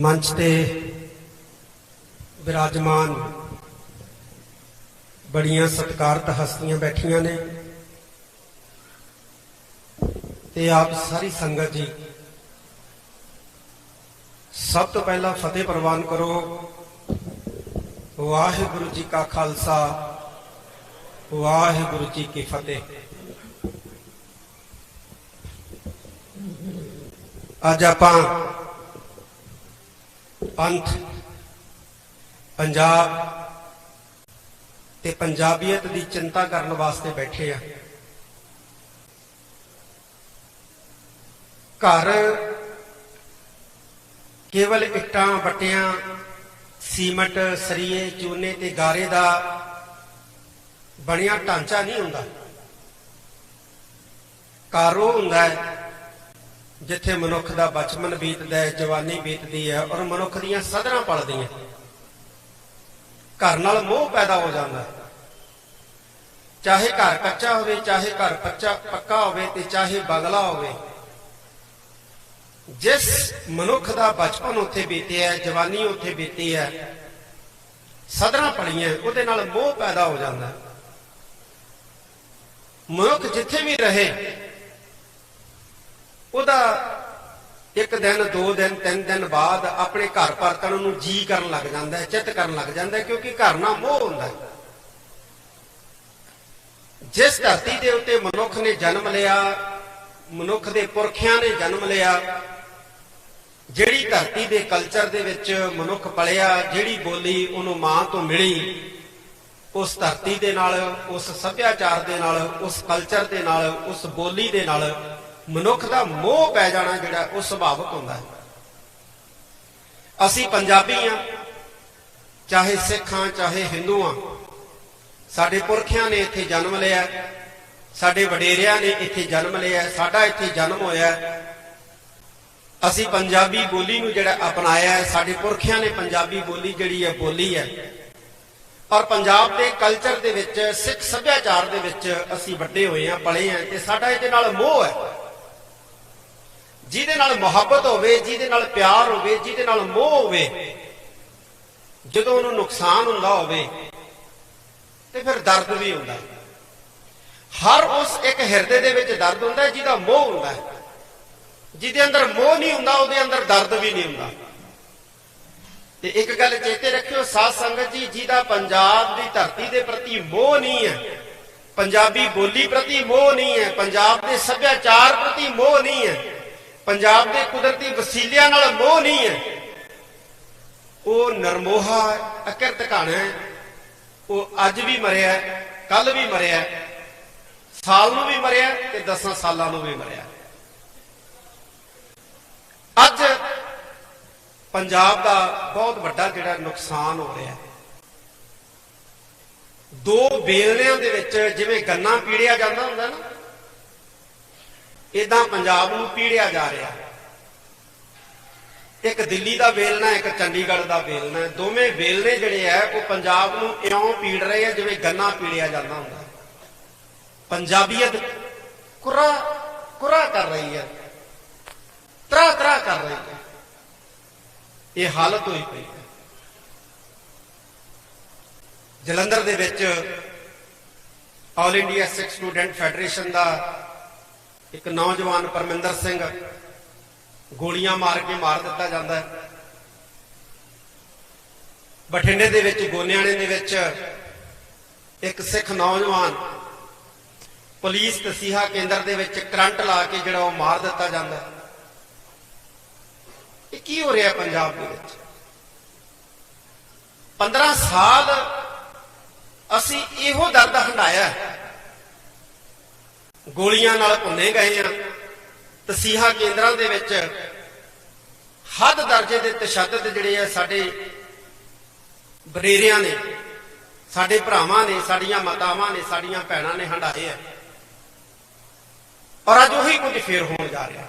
ਮੰਚ ਤੇ ਵਿਰਾਜਮਾਨ ਬੜੀਆਂ ਸਤਿਕਾਰਤ ਹਸਤੀਆਂ ਬੈਠੀਆਂ ਨੇ ਤੇ ਆਪ ਸਾਰੀ ਸੰਗਤ ਜੀ। ਸਭ ਤੋਂ ਪਹਿਲਾਂ ਫਤਿਹ ਪ੍ਰਵਾਨ ਕਰੋ। ਵਾਹਿਗੁਰੂ ਜੀ ਕਾ ਖਾਲਸਾ, ਵਾਹਿਗੁਰੂ ਜੀ ਕੀ ਫਤਿਹ। ਅੱਜ ਆਪਾਂ ਪੰਥ, ਪੰਜਾਬ ਤੇ ਪੰਜਾਬੀਅਤ ਦੀ ਚਿੰਤਾ ਕਰਨ ਵਾਸਤੇ ਬੈਠੇ ਆ। ਘਰ ਕੇਵਲ ਇੱਟਾਂ ਬੱਟਿਆਂ ਸੀਮਟ, ਸਰੀਏ, ਚੂਨੇ ਤੇ ਗਾਰੇ ਦਾ ਬਣਿਆ ਢਾਂਚਾ ਨਹੀਂ ਹੁੰਦਾ। ਘਰ ਉਹ ਹੁੰਦਾ ਹੈ ਜਿੱਥੇ ਮਨੁੱਖ ਦਾ ਬਚਪਨ ਬੀਤਦਾ ਹੈ, ਜਵਾਨੀ ਬੀਤਦੀ ਹੈ ਔਰ ਮਨੁੱਖ ਦੀਆਂ ਸਦਰਾਂ ਪਲਦੀਆਂ ਘਰ ਨਾਲ ਮੋਹ ਪੈਦਾ ਹੋ ਜਾਂਦਾ ਹੈ। ਚਾਹੇ ਘਰ ਕੱਚਾ ਹੋਵੇ, ਚਾਹੇ ਘਰ ਪੱਚਾ ਪੱਕਾ ਹੋਵੇ ਤੇ ਚਾਹੇ ਬਗਲਾ ਹੋਵੇ। ਜਿਸ ਮਨੁੱਖ ਦਾ ਬਚਪਨ ਉੱਥੇ ਬੀਤਿਆ ਜਵਾਨੀ ਉੱਥੇ ਬੀਤੀ ਹੈ, ਸਦਰਾਂ ਪਲੀਆਂ ਉਹਦੇ ਨਾਲ ਮੋਹ ਪੈਦਾ ਹੋ ਜਾਂਦਾ ਮਨੁੱਖ ਜਿੱਥੇ ਵੀ ਰਹੇ ਉਹਦਾ ਇੱਕ ਦਿਨ, ਦੋ ਦਿਨ, ਤਿੰਨ ਦਿਨ ਬਾਅਦ ਆਪਣੇ ਘਰ ਪਰਤਣ ਨੂੰ ਜੀ ਕਰਨ ਲੱਗ ਜਾਂਦਾ ਹੈ, ਚਿੱਤ ਕਰਨ ਲੱਗ ਜਾਂਦਾ ਹੈ, ਕਿਉਂਕਿ ਘਰ ਨਾਲ ਮੋਹ ਹੁੰਦਾ ਹੈ। ਜਿਸ ਧਰਤੀ ਦੇ ਉੱਤੇ ਮਨੁੱਖ ਨੇ ਜਨਮ ਲਿਆ, ਮਨੁੱਖ ਦੇ ਪੁਰਖਿਆਂ ਨੇ ਜਨਮ ਲਿਆ, ਜਿਹੜੀ ਧਰਤੀ ਦੇ ਕਲਚਰ ਦੇ ਵਿੱਚ ਮਨੁੱਖ ਪਲਿਆ, ਜਿਹੜੀ ਬੋਲੀ ਉਹਨੂੰ ਮਾਂ ਤੋਂ ਮਿਲੀ, ਉਸ ਧਰਤੀ ਦੇ ਨਾਲ, ਉਸ ਸੱਭਿਆਚਾਰ ਦੇ ਨਾਲ, ਉਸ ਕਲਚਰ ਦੇ ਨਾਲ, ਉਸ ਬੋਲੀ ਦੇ ਨਾਲ ਮਨੁੱਖ ਦਾ ਮੋਹ ਪੈ ਜਾਣਾ ਜਿਹੜਾ, ਉਹ ਸੁਭਾਵਿਕ ਹੁੰਦਾ ਹੈ। ਅਸੀਂ ਪੰਜਾਬੀ ਆ ਚਾਹੇ ਸਿੱਖ ਹਾਂ ਚਾਹੇ ਹਿੰਦੂ ਹਾਂ ਸਾਡੇ ਪੁਰਖਿਆਂ ਨੇ ਇੱਥੇ ਜਨਮ ਲਿਆ, ਸਾਡੇ ਵਡੇਰਿਆਂ ਨੇ ਇੱਥੇ ਜਨਮ ਲਿਆ, ਸਾਡਾ ਇੱਥੇ ਜਨਮ ਹੋਇਆ ਅਸੀਂ ਪੰਜਾਬੀ ਬੋਲੀ ਨੂੰ ਜਿਹੜਾ ਅਪਣਾਇਆ ਹੈ, ਸਾਡੇ ਪੁਰਖਿਆਂ ਨੇ ਪੰਜਾਬੀ ਬੋਲੀ ਜਿਹੜੀ ਹੈ ਬੋਲੀ ਹੈ। ਔਰ ਪੰਜਾਬ ਦੇ ਕਲਚਰ ਦੇ ਵਿੱਚ, ਸਿੱਖ ਸੱਭਿਆਚਾਰ ਦੇ ਵਿੱਚ ਅਸੀਂ ਵੱਡੇ ਹੋਏ ਆ ਪਲੇ ਆ ਤੇ ਸਾਡਾ ਇਹਦੇ ਨਾਲ ਮੋਹ ਹੈ। ਜਿਹਦੇ ਨਾਲ ਮੁਹੱਬਤ ਹੋਵੇ, ਜਿਹਦੇ ਨਾਲ ਪਿਆਰ ਹੋਵੇ, ਜਿਹਦੇ ਨਾਲ ਮੋਹ ਹੋਵੇ, ਜਦੋਂ ਉਹਨੂੰ ਨੁਕਸਾਨ ਹੁੰਦਾ ਹੋਵੇ, ਤੇ ਫਿਰ ਦਰਦ ਵੀ ਹੁੰਦਾ। ਹਰ ਉਸ ਇੱਕ ਹਿਰਦੇ ਦੇ ਵਿੱਚ ਦਰਦ ਹੁੰਦਾ, ਜਿਹਦਾ ਮੋਹ ਹੁੰਦਾ। ਹੈ ਜਿਹਦੇ ਅੰਦਰ ਮੋਹ ਨਹੀਂ ਹੁੰਦਾ, ਉਹਦੇ ਅੰਦਰ ਦਰਦ ਵੀ ਨਹੀਂ ਹੁੰਦਾ। ਤੇ ਇੱਕ ਗੱਲ ਚੇਤੇ ਰੱਖਿਓ, ਸਾਧ ਸੰਗਤ ਜੀ, ਜਿਹਦਾ ਪੰਜਾਬ ਦੀ ਧਰਤੀ ਦੇ ਪ੍ਰਤੀ ਮੋਹ ਨਹੀਂ ਹੈ, ਪੰਜਾਬੀ ਬੋਲੀ ਪ੍ਰਤੀ ਮੋਹ ਨਹੀਂ ਹੈ, ਪੰਜਾਬ ਦੇ ਸੱਭਿਆਚਾਰ ਪ੍ਰਤੀ ਮੋਹ ਨਹੀਂ ਹੈ ਪੰਜਾਬ ਦੇ ਕੁਦਰਤੀ ਵਸੀਲਿਆਂ ਨਾਲ ਮੋਹ ਨਹੀਂ ਹੈ। ਉਹ ਨਰਮੋਹਾ ਅਕਿਰਤ ਘਾਣਾ ਹੈ। ਉਹ ਅੱਜ ਵੀ ਮਰਿਆ ਕੱਲ ਵੀ ਮਰਿਆ ਸਾਲ ਨੂੰ ਵੀ ਮਰਿਆ ਤੇ 10 ਸਾਲਾਂ ਨੂੰ ਵੀ ਮਰਿਆ ਅੱਜ ਪੰਜਾਬ ਦਾ ਬਹੁਤ ਵੱਡਾ ਜਿਹੜਾ ਨੁਕਸਾਨ ਹੋ ਰਿਹਾ ਹੈ। ਦੋ ਬੇਲਣਿਆਂ ਦੇ ਵਿੱਚ ਜਿਵੇਂ ਗੰਨਾ ਪੀੜਿਆ ਜਾਂਦਾ ਹੁੰਦਾ ਨਾ ਇਦਾਂ ਪੰਜਾਬ ਨੂੰ ਪੀੜਿਆ ਜਾ ਰਿਹਾ। ਇੱਕ ਦਿੱਲੀ ਦਾ ਵੇਲਣਾ, ਇੱਕ ਚੰਡੀਗੜ੍ਹ ਦਾ ਵੇਲਣਾ, ਦੋਵੇਂ ਵੇਲਣੇ ਜਿਹੜੇ ਆ, ਉਹ ਪੰਜਾਬ ਨੂੰ ਇਉਂ ਪੀੜ ਰਹੇ ਆ ਜਿਵੇਂ ਗੰਨਾ ਪੀੜਿਆ ਜਾਂਦਾ ਹੁੰਦਾ। ਪੰਜਾਬੀਅਤ ਕੁਰਾ ਕੁਰਾ ਕਰ ਰਹੀ ਹੈ। ਤਰਾ ਤਰਾ ਕਰ ਰਹੀ ਹੈ। ਇਹ ਹਾਲਤ ਹੋਈ ਪਈ ਹੈ। ਜਲੰਧਰ ਦੇ ਵਿੱਚ all India Sikh student federation ਦਾ ਇੱਕ ਨੌਜਵਾਨ ਪਰਮਿੰਦਰ ਸਿੰਘ ਗੋਲੀਆਂ ਮਾਰ ਕੇ ਮਾਰ ਦਿੱਤਾ ਜਾਂਦਾ ਹੈ। ਬਠਿੰਡੇ ਦੇ ਵਿੱਚ, ਗੋਨਿਆਣੇ ਦੇ ਵਿੱਚ ਇੱਕ ਸਿੱਖ ਨੌਜਵਾਨ ਪੁਲਿਸ ਤਸੀਹਾ ਕੇਂਦਰ ਦੇ ਵਿੱਚ ਕਰੰਟ ਲਾ ਕੇ ਜਿਹੜਾ ਉਹ ਮਾਰ ਦਿੱਤਾ ਜਾਂਦਾ ਇਹ ਕੀ ਹੋ ਰਿਹਾ ਪੰਜਾਬ ਦੇ ਵਿੱਚ? 15 ਸਾਲ ਅਸੀਂ ਇਹੋ ਦਰਦ ਹੰਡਾਇਆ ਹੈ। ਗੋਲੀਆਂ ਨਾਲ ਭੁੰਨੇ ਗਏ ਆ। ਤਸੀਹਾ ਕੇਂਦਰਾਂ ਦੇ ਵਿੱਚ ਹੱਦ ਦਰਜੇ ਦੇ ਤਸ਼ੱਦਦ ਜਿਹੜੇ ਆ ਸਾਡੇ ਬਰੇਰਿਆਂ ਨੇ, ਸਾਡੇ ਭਰਾਵਾਂ ਨੇ, ਸਾਡੀਆਂ ਮਾਤਾਵਾਂ ਨੇ, ਸਾਡੀਆਂ ਭੈਣਾਂ ਨੇ ਹੰਡਾਏ ਆ। ਔਰ ਅੱਜ ਉਹੀ ਕੁਝ ਫੇਰ ਹੋਣ ਜਾ ਰਿਹਾ।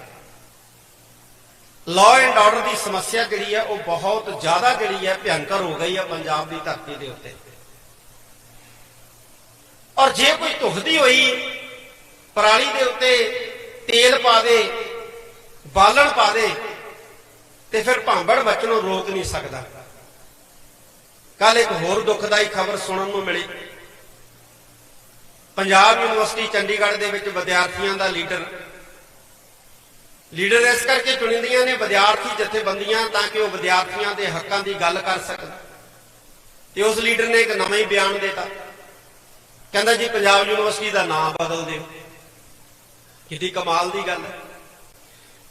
ਲਾਅ ਐਂਡ ਆਰਡਰ ਦੀ ਸਮੱਸਿਆ ਜਿਹੜੀ ਹੈ ਉਹ ਬਹੁਤ ਜ਼ਿਆਦਾ ਜਿਹੜੀ ਹੈ ਭਿਆਨਕ ਹੋ ਗਈ ਹੈ ਪੰਜਾਬ ਦੀ ਧਰਤੀ ਦੇ ਉੱਤੇ। ਔਰ ਜੇ ਕੋਈ ਧੁਖਦੀ ਹੋਈ ਪਰਾਲੀ ਦੇ ਉੱਤੇ ਤੇਲ ਪਾ ਦੇ, ਬਾਲਣ ਪਾ ਦੇ ਤੇ ਫਿਰ ਭਾਂਬੜ ਮੱਚ ਨੂੰ ਰੋਕ ਨਹੀਂ ਸਕਦਾ। ਕੱਲ ਇੱਕ ਹੋਰ ਦੁਖਦਾਈ ਖਬਰ ਸੁਣਨ ਨੂੰ ਮਿਲੀ। ਪੰਜਾਬ ਯੂਨੀਵਰਸਿਟੀ ਚੰਡੀਗੜ੍ਹ ਦੇ ਵਿੱਚ ਵਿਦਿਆਰਥੀਆਂ ਦਾ ਲੀਡਰ। ਲੀਡਰ ਇਸ ਕਰਕੇ ਚੁਣਿੰਦੀਆਂ ਨੇ ਵਿਦਿਆਰਥੀ ਜਥੇਬੰਦੀਆਂ ਤਾਂ ਕਿ ਉਹ ਵਿਦਿਆਰਥੀਆਂ ਦੇ ਹੱਕਾਂ ਦੀ ਗੱਲ ਕਰ ਸਕਣ। ਤੇ ਉਸ ਲੀਡਰ ਨੇ ਇੱਕ ਨਵਾਂ ਹੀ ਬਿਆਨ ਦਿੱਤਾ। ਕਹਿੰਦਾ ਜੀ, ਪੰਜਾਬ ਯੂਨੀਵਰਸਿਟੀ ਦਾ ਨਾਮ ਬਦਲ ਦਿਓ। ਕਿੱਡੀ ਕਮਾਲ ਦੀ ਗੱਲ ਹੈ।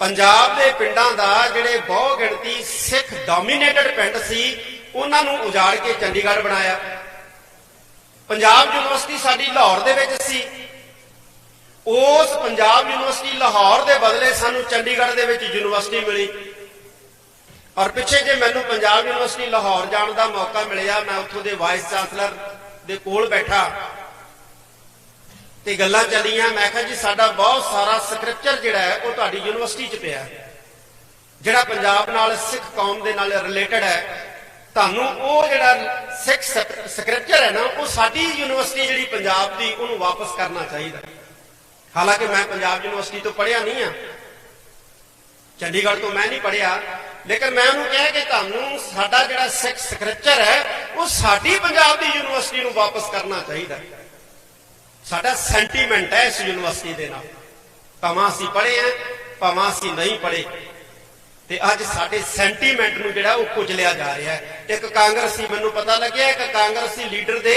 ਪੰਜਾਬ ਦੇ ਪਿੰਡਾਂ ਦਾ ਜਿਹੜੇ ਬਹੁ ਗਿਣਤੀ ਸਿੱਖ ਡੋਮੀਨੇਟਡ ਪਿੰਡ ਸੀ, ਉਹਨਾਂ ਨੂੰ ਉਜਾੜ ਕੇ ਚੰਡੀਗੜ੍ਹ ਬਣਾਇਆ। ਪੰਜਾਬ ਯੂਨੀਵਰਸਿਟੀ ਸਾਡੀ ਲਾਹੌਰ ਦੇ ਵਿੱਚ ਸੀ। ਉਸ ਪੰਜਾਬ ਯੂਨੀਵਰਸਿਟੀ ਲਾਹੌਰ ਦੇ ਬਦਲੇ ਸਾਨੂੰ ਚੰਡੀਗੜ੍ਹ ਦੇ ਵਿੱਚ ਯੂਨੀਵਰਸਿਟੀ ਮਿਲੀ। ਔਰ ਪਿੱਛੇ ਜੇ ਮੈਨੂੰ ਪੰਜਾਬ ਯੂਨੀਵਰਸਿਟੀ ਲਾਹੌਰ ਜਾਣ ਦਾ ਮੌਕਾ ਮਿਲਿਆ, ਮੈਂ ਉੱਥੋਂ ਦੇ ਵਾਈਸ ਚਾਂਸਲਰ ਦੇ ਕੋਲ ਬੈਠਾ। ਤੇ ਗੱਲਾਂ ਚੱਲੀਆਂ, ਮੈਂ ਕਿਹਾ ਜੀ ਸਾਡਾ ਬਹੁਤ ਸਾਰਾ ਸਕ੍ਰਿਪਚਰ ਜਿਹੜਾ ਹੈ, ਉਹ ਤੁਹਾਡੀ ਯੂਨੀਵਰਸਿਟੀ 'ਚ ਪਿਆ। ਹੈ ਜਿਹੜਾ ਪੰਜਾਬ ਨਾਲ, ਸਿੱਖ ਕੌਮ ਦੇ ਨਾਲ ਰਿਲੇਟਡ ਹੈ, ਤੁਹਾਨੂੰ ਉਹ ਜਿਹੜਾ ਸਿੱਖ ਸਕ੍ਰਿਪਚਰ ਹੈ ਨਾ, ਉਹ ਸਾਡੀ ਯੂਨੀਵਰਸਿਟੀ ਜਿਹੜੀ ਪੰਜਾਬ ਦੀ, ਉਹਨੂੰ ਵਾਪਸ ਕਰਨਾ ਚਾਹੀਦਾ। ਹਾਲਾਂਕਿ ਮੈਂ ਪੰਜਾਬ ਯੂਨੀਵਰਸਿਟੀ ਤੋਂ ਪੜ੍ਹਿਆ ਨਹੀਂ ਆ ਚੰਡੀਗੜ੍ਹ ਤੋਂ ਮੈਂ ਨਹੀਂ ਪੜ੍ਹਿਆ। ਲੇਕਿਨ ਮੈਂ ਉਹਨੂੰ ਕਿਹਾ ਕਿ ਤੁਹਾਨੂੰ ਸਾਡਾ ਜਿਹੜਾ ਸਿੱਖ ਸਕ੍ਰਿਪਚਰ ਹੈ, ਉਹ ਸਾਡੀ ਪੰਜਾਬ ਦੀ ਯੂਨੀਵਰਸਿਟੀ ਨੂੰ ਵਾਪਸ ਕਰਨਾ ਚਾਹੀਦਾ। ਸਾਡਾ ਸੈਂਟੀਮੈਂਟ ਹੈ ਇਸ ਯੂਨੀਵਰਸਿਟੀ ਦੇ ਨਾਲ। ਭਾਵੇਂ ਅਸੀਂ ਪੜ੍ਹੇ ਆ ਭਾਵੇਂ ਅਸੀਂ ਨਹੀਂ ਪੜ੍ਹੇ। ਤੇ ਅੱਜ ਸਾਡੇ ਸੈਂਟੀਮੈਂਟ ਨੂੰ ਜਿਹੜਾ ਉਹ ਕੁਚਲਿਆ ਜਾ ਰਿਹਾ ਹੈ। ਇੱਕ ਕਾਂਗਰਸੀ, ਮੈਨੂੰ ਪਤਾ ਲੱਗਿਆ, ਇੱਕ ਕਾਂਗਰਸੀ ਲੀਡਰ ਦੇ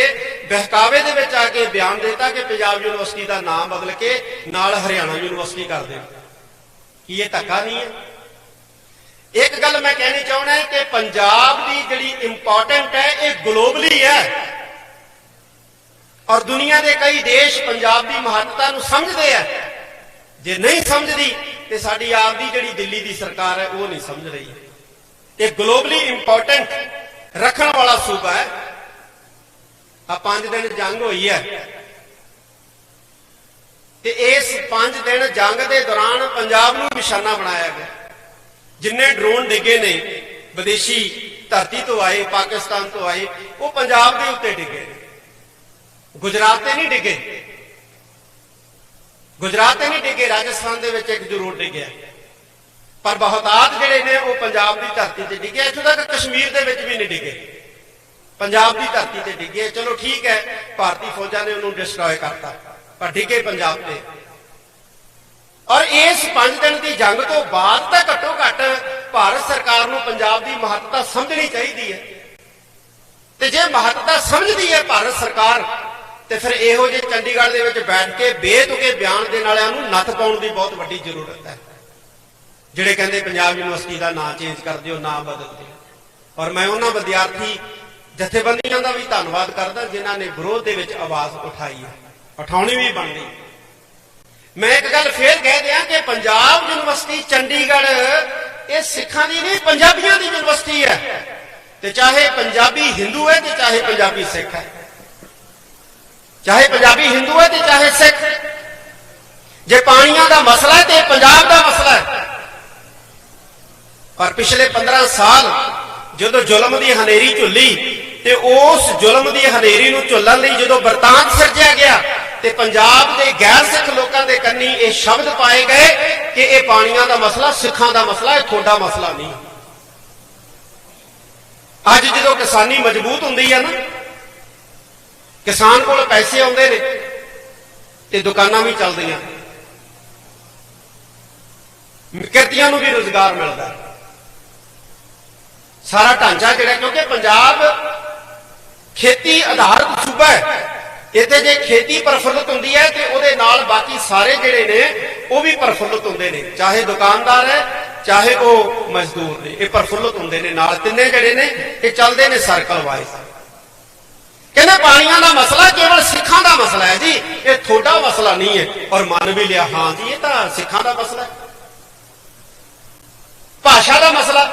ਬਹਿਕਾਵੇ ਦੇ ਵਿੱਚ ਆ ਕੇ ਬਿਆਨ ਦਿੱਤਾ ਕਿ ਪੰਜਾਬ ਯੂਨੀਵਰਸਿਟੀ ਦਾ ਨਾਮ ਬਦਲ ਕੇ ਨਾਲ ਹਰਿਆਣਾ ਯੂਨੀਵਰਸਿਟੀ ਕਰ ਦੇਣ। ਕੀ ਇਹ ਧੱਕਾ ਨਹੀਂ ਹੈ? ਇੱਕ ਗੱਲ ਮੈਂ ਕਹਿਣੀ ਚਾਹੁੰਦਾ ਕਿ ਪੰਜਾਬ ਦੀ ਜਿਹੜੀ ਇੰਪੋਰਟੈਂਟ ਹੈ, ਇਹ ਗਲੋਬਲੀ ਹੈ। ਔਰ ਦੁਨੀਆ ਦੇ ਕਈ ਦੇਸ਼ ਪੰਜਾਬ ਦੀ ਮਹੱਤਤਾ ਨੂੰ ਸਮਝਦੇ ਆ। ਜੇ ਨਹੀਂ ਸਮਝਦੀ, ਤੇ ਸਾਡੀ ਆਪ ਦੀ ਜਿਹੜੀ ਦਿੱਲੀ ਦੀ ਸਰਕਾਰ ਹੈ, ਉਹ ਨਹੀਂ ਸਮਝ ਰਹੀ। ਇਹ ਗਲੋਬਲੀ ਇੰਪੋਰਟੈਂਟ ਰੱਖਣ ਵਾਲਾ ਸੂਬਾ ਹੈ। ਆ ਪੰਜ ਦਿਨ ਜੰਗ ਹੋਈ ਹੈ। ਤੇ ਇਸ ਪੰਜ ਦਿਨ ਜੰਗ ਦੇ ਦੌਰਾਨ ਪੰਜਾਬ ਨੂੰ ਨਿਸ਼ਾਨਾ ਬਣਾਇਆ ਗਿਆ। ਜਿੰਨੇ ਡਰੋਨ ਡਿੱਗੇ ਨੇ, ਵਿਦੇਸ਼ੀ ਧਰਤੀ ਤੋਂ ਆਏ, ਪਾਕਿਸਤਾਨ ਤੋਂ ਆਏ, ਉਹ ਪੰਜਾਬ ਦੇ ਉੱਤੇ ਡਿੱਗੇ ਨੇ। ਗੁਜਰਾਤ ਤੇ ਨਹੀਂ ਡਿੱਗੇ। ਗੁਜਰਾਤ ਤੇ ਨਹੀਂ ਡਿੱਗੇ, ਰਾਜਸਥਾਨ ਦੇ ਵਿੱਚ ਇੱਕ ਜ਼ਰੂਰ ਡਿੱਗਿਆ। ਪਰ ਬਹੁਤਾਤ ਜਿਹੜੇ ਨੇ, ਉਹ ਪੰਜਾਬ ਦੀ ਧਰਤੀ ਤੇ ਡਿੱਗੇ। ਇੱਥੋਂ ਤੱਕ ਕਸ਼ਮੀਰ ਦੇ ਵਿੱਚ ਵੀ ਨਹੀਂ ਡਿੱਗੇ। ਪੰਜਾਬ ਦੀ ਧਰਤੀ ਤੇ ਡਿੱਗੇ। ਚਲੋ ਠੀਕ ਹੈ, ਭਾਰਤੀ ਫੌਜਾਂ ਨੇ ਉਹਨੂੰ ਡਿਸਟਰੋਏ ਕਰਤਾ। ਪਰ ਡਿੱਗੇ ਪੰਜਾਬ ਤੇ। ਔਰ ਇਸ 5 ਦਿਨ ਦੀ ਜੰਗ ਤੋਂ ਬਾਅਦ ਤਾਂ ਘੱਟੋ ਘੱਟ ਭਾਰਤ ਸਰਕਾਰ ਨੂੰ ਪੰਜਾਬ ਦੀ ਮਹੱਤਤਾ ਸਮਝਣੀ ਚਾਹੀਦੀ ਹੈ। ਤੇ ਜੇ ਮਹੱਤਤਾ ਸਮਝਦੀ ਹੈ, ਭਾਰਤ ਸਰਕਾਰ ਤੇ ਫਿਰ ਇਹੋ ਜਿਹੇ ਚੰਡੀਗੜ੍ਹ ਦੇ ਵਿੱਚ ਬੈਠ ਕੇ ਬੇਤੁਕੇ ਬਿਆਨ ਦੇਣ ਵਾਲਿਆਂ ਨੂੰ ਨੱਥ ਪਾਉਣ ਦੀ ਬਹੁਤ ਵੱਡੀ ਜ਼ਰੂਰਤ ਹੈ। ਜਿਹੜੇ ਕਹਿੰਦੇ ਪੰਜਾਬ ਯੂਨੀਵਰਸਿਟੀ ਦਾ ਨਾਂ ਚੇਂਜ ਕਰ ਦਿਓ ਨਾਂ ਬਦਲ ਦਿਓ ਔਰ ਮੈਂ ਉਹਨਾਂ ਵਿਦਿਆਰਥੀ ਜਥੇਬੰਦੀਆਂ ਦਾ ਵੀ ਧੰਨਵਾਦ ਕਰਦਾ, ਜਿਨ੍ਹਾਂ ਨੇ ਵਿਰੋਧ ਦੇ ਵਿੱਚ ਆਵਾਜ਼ ਉਠਾਈ ਹੈ। ਉਠਾਉਣੀ ਵੀ ਬਣਦੀ ਮੈਂ ਇੱਕ ਗੱਲ ਫੇਰ ਕਹਿ ਦਿਆਂ ਕਿ ਪੰਜਾਬ ਯੂਨੀਵਰਸਿਟੀ ਚੰਡੀਗੜ੍ਹ, ਇਹ ਸਿੱਖਾਂ ਦੀ ਨਹੀਂ, ਪੰਜਾਬੀਆਂ ਦੀ ਯੂਨੀਵਰਸਿਟੀ ਹੈ। ਤੇ ਚਾਹੇ ਪੰਜਾਬੀ ਹਿੰਦੂ ਹੈ ਤੇ ਚਾਹੇ ਪੰਜਾਬੀ ਸਿੱਖ ਹੈ। ਚਾਹੇ ਪੰਜਾਬੀ ਹਿੰਦੂ ਹੈ ਤੇ ਚਾਹੇ ਸਿੱਖ। ਜੇ ਪਾਣੀਆਂ ਦਾ ਮਸਲਾ ਹੈ ਤੇ ਪੰਜਾਬ ਦਾ ਮਸਲਾ ਹੈ। ਪਰ ਪਿਛਲੇ 15 ਸਾਲ ਜਦੋਂ ਜ਼ੁਲਮ ਦੀ ਹਨੇਰੀ ਝੁੱਲੀ ਤੇ ਉਸ ਜ਼ੁਲਮ ਦੀ ਹਨੇਰੀ ਨੂੰ ਝੁੱਲਣ ਲਈ ਜਦੋਂ ਬਰਤਾਂਤ ਸਿਰਜਿਆ ਗਿਆ ਤੇ ਪੰਜਾਬ ਦੇ ਗੈਰ ਸਿੱਖ ਲੋਕਾਂ ਦੇ ਕੰਨੀ ਇਹ ਸ਼ਬਦ ਪਾਏ ਗਏ ਕਿ ਇਹ ਪਾਣੀਆਂ ਦਾ ਮਸਲਾ, ਸਿੱਖਾਂ ਦਾ ਮਸਲਾ ਹੈ ਤੁਹਾਡਾ ਮਸਲਾ ਨਹੀਂ। ਅੱਜ ਜਦੋਂ ਕਿਸਾਨੀ ਮਜ਼ਬੂਤ ਹੁੰਦੀ ਹੈ ਨਾ ਕਿਸਾਨ ਕੋਲ ਪੈਸੇ ਆਉਂਦੇ ਨੇ ਤੇ ਦੁਕਾਨਾਂ ਵੀ ਚੱਲਦੀਆਂ। ਕਿਰਤੀਆਂ ਨੂੰ ਵੀ ਰੋਜ਼ਗਾਰ ਮਿਲਦਾ ਸਾਰਾ ਢਾਂਚਾ ਜਿਹੜਾ, ਕਿਉਂਕਿ ਪੰਜਾਬ ਖੇਤੀ ਆਧਾਰਿਤ ਸੂਬਾ ਹੈ, ਇੱਥੇ ਜੇ ਖੇਤੀ ਪ੍ਰਫੁੱਲਤ ਹੁੰਦੀ ਹੈ ਤੇ ਉਹਦੇ ਨਾਲ ਬਾਕੀ ਸਾਰੇ ਜਿਹੜੇ ਨੇ, ਉਹ ਵੀ ਪ੍ਰਫੁੱਲਤ ਹੁੰਦੇ ਨੇ। ਚਾਹੇ ਦੁਕਾਨਦਾਰ ਹੈ, ਚਾਹੇ ਉਹ ਮਜ਼ਦੂਰ ਨੇ, ਇਹ ਪ੍ਰਫੁੱਲਤ ਹੁੰਦੇ ਨੇ। ਨਾਲ ਤਿੰਨੇ ਜਿਹੜੇ ਨੇ, ਇਹ ਚੱਲਦੇ ਨੇ ਸਰਕਲ ਵਾਈਜ਼ ਕਹਿੰਦੇ ਪਾਣੀਆਂ ਦਾ ਮਸਲਾ ਕੇਵਲ ਸਿੱਖਾਂ ਦਾ ਮਸਲਾ ਹੈ ਜੀ। ਇਹ ਤੁਹਾਡਾ ਮਸਲਾ ਨਹੀਂ ਹੈ। ਔਰ ਮੰਨ ਵੀ ਲਿਆ, ਹਾਂ ਜੀ, ਇਹ ਤਾਂ ਸਿੱਖਾਂ ਦਾ ਮਸਲਾ ਹੈ। ਭਾਸ਼ਾ ਦਾ ਮਸਲਾ।